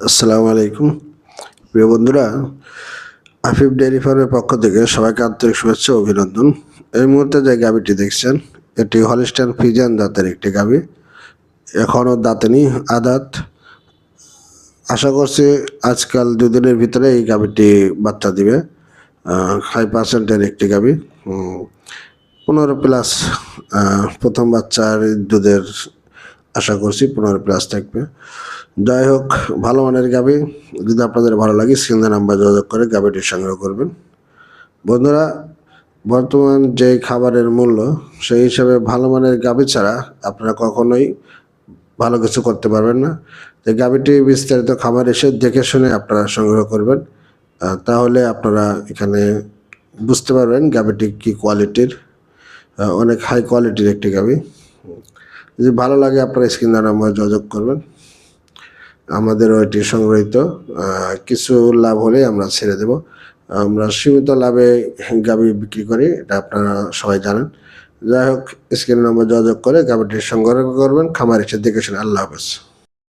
আসসালামু আলাইকুম। প্রিয় বন্ধুরা, আফিফ ডেয়ারি ফার্মের পক্ষ থেকে সবাইকে আন্তরিক শুভেচ্ছা অভিনন্দন। এই মুহূর্তে যে গাবিটি দেখছেন, এটি হলিস্টান ফিজান দাঁতের একটি গাবি এখনও দাঁতেনি আদাত। আশা করছি আজকাল দুদিনের ভিতরে এই গাবিটি বাচ্চা দিবে। হাই পার্সেন্টের একটি গাবি পনেরো প্লাস প্রথম বাচ্চার দুধের আশা করছি পনেরো প্লাস থাকবে। যাই হোক, ভালো মানের গাবি, যদি আপনাদের ভালো লাগে, স্ক্রিনে নাম্বার যোগাযোগ করে গাবিটি সংগ্রহ করবেন। বন্ধুরা, বর্তমান যে খাবারের মূল্য, সেই হিসাবে ভালো মানের গাবি ছাড়া আপনারা কখনোই ভালো কিছু করতে পারবেন না। তো গাবিটি বিস্তারিত খাবার এসে দেখে শুনে আপনারা সংগ্রহ করবেন। তাহলে আপনারা এখানে বুঝতে পারবেন গাবিটি কি কোয়ালিটির অনেক হাই কোয়ালিটির একটি গাবি। যদি ভালো লাগে আপনারা স্ক্রিন নাম্বার যোগাযোগ করবেন। আমাদের ওইটি সংগ্রহিত আহ, কিছু লাভ হলে আমরা ছেড়ে দেব। আমরা সীমিত লাভে গাবি বিক্রি করি এটা আপনারা সবাই জানেন। যাই হোক স্ক্রিন নাম্বার যোগাযোগ করে গাবিটি সংগ্রহ করবেন। খামার এসে দেখে আল্লাহ হাফেজ।